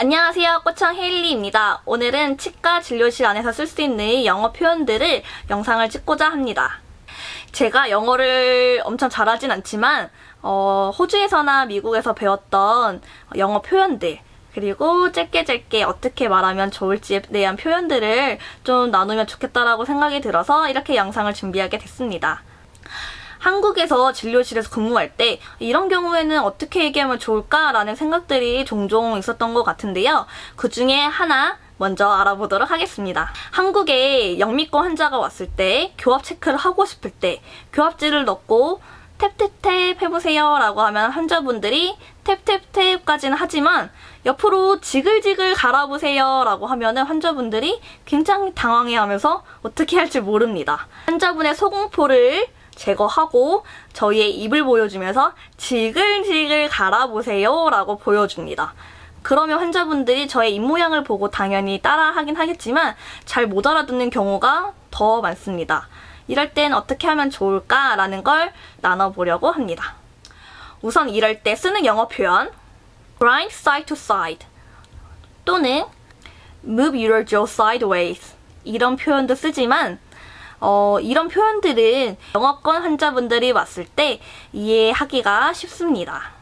안녕하세요. 꽃청 헤일리입니다. 오늘은 치과 진료실 안에서 쓸 수 있는 영어 표현들을 영상을 찍고자 합니다. 제가 영어를 엄청 잘하진 않지만 어, 호주에서나 미국에서 배웠던 영어 표현들 그리고 짧게 짧게 어떻게 말하면 좋을지에 대한 표현들을 좀 나누면 좋겠다라고 생각이 들어서 이렇게 영상을 준비하게 됐습니다. 한국에서 진료실에서 근무할 때 이런 경우에는 어떻게 얘기하면 좋을까라는 생각들이 종종 있었던 것 같은데요. 그 중에 하나 먼저 알아보도록 하겠습니다. 한국에 영미권 환자가 왔을 때 교합 체크를 하고 싶을 때 교합지를 넣고 탭탭탭 해보세요 라고 하면 환자분들이 탭탭탭까지는 하지만 옆으로 지글지글 갈아보세요 라고 하면은 환자분들이 굉장히 당황해 하면서 어떻게 할지 모릅니다. 환자분의 소공포를 제거하고 저희의 입을 보여주면서 지글지글 갈아보세요 라고 보여줍니다. 그러면 환자분들이 저의 입 모양을 보고 당연히 따라 하긴 하겠지만 잘 못 알아듣는 경우가 더 많습니다. 이럴 땐 어떻게 하면 좋을까라는 걸 나눠보려고 합니다. 우선 이럴 때 쓰는 영어 표현 grind side to side 또는 move your jaw sideways 이런 표현도 쓰지만 어, 이런 표현들은 영어권 환자분들이 왔을 때 이해하기가 쉽습니다.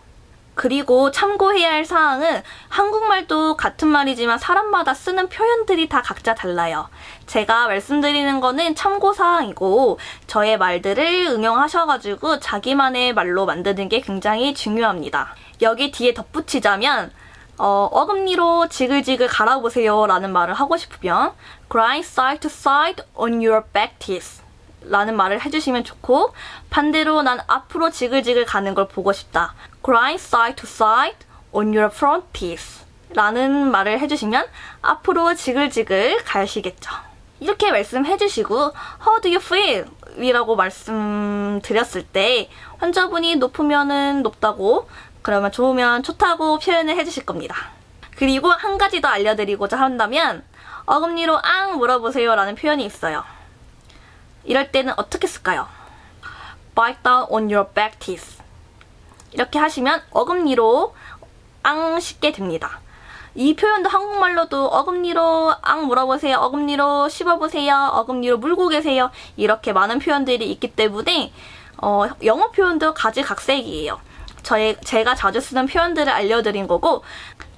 그리고 참고해야 할 사항은 한국말도 같은 말이지만 사람마다 쓰는 표현들이 다 각자 달라요. 제가 말씀드리는 거는 참고 사항이고 저의 말들을 응용하셔가지고 자기만의 말로 만드는 게 굉장히 중요합니다. 여기 뒤에 덧붙이자면 어, 어금니로 지글지글 갈아보세요 라는 말을 하고 싶으면 grind side to side on your back teeth 라는 말을 해주시면 좋고 반대로 난 앞으로 지글지글 가는 걸 보고 싶다. grind side to side on your front teeth 라는 말을 해주시면 앞으로 지글지글 가시겠죠. 이렇게 말씀해주시고 How do you feel? 이라고 말씀드렸을 때 환자분이 높으면은 높다고 그러면 좋으면 좋다고 표현을 해주실 겁니다. 그리고 한 가지 더 알려드리고자 한다면 어금니로 앙 물어보세요 라는 표현이 있어요. 이럴 때는 어떻게 쓸까요? Bite down on your back teeth. 이렇게 하시면 어금니로 앙 씹게 됩니다. 이 표현도 한국말로도 어금니로 앙 물어보세요, 어금니로 씹어보세요, 어금니로 물고 계세요. 이렇게 많은 표현들이 있기 때문에 어, 영어 표현도 가지각색이에요. 저의, 제가 자주 쓰는 표현들을 알려드린 거고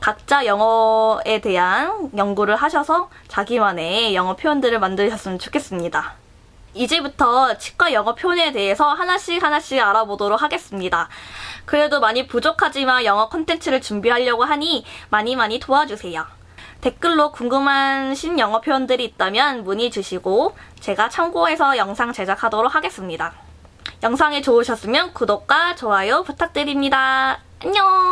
각자 영어에 대한 연구를 하셔서 자기만의 영어 표현들을 만드셨으면 좋겠습니다. 이제부터 치과 영어 표현에 대해서 하나씩 하나씩 알아보도록 하겠습니다. 그래도 많이 부족하지만 영어 콘텐츠를 준비하려고 하니 많이 많이 도와주세요. 댓글로 궁금한 신영어 표현들이 있다면 문의 주시고 제가 참고해서 영상 제작하도록 하겠습니다. 영상이 좋으셨으면 구독과 좋아요 부탁드립니다. 안녕!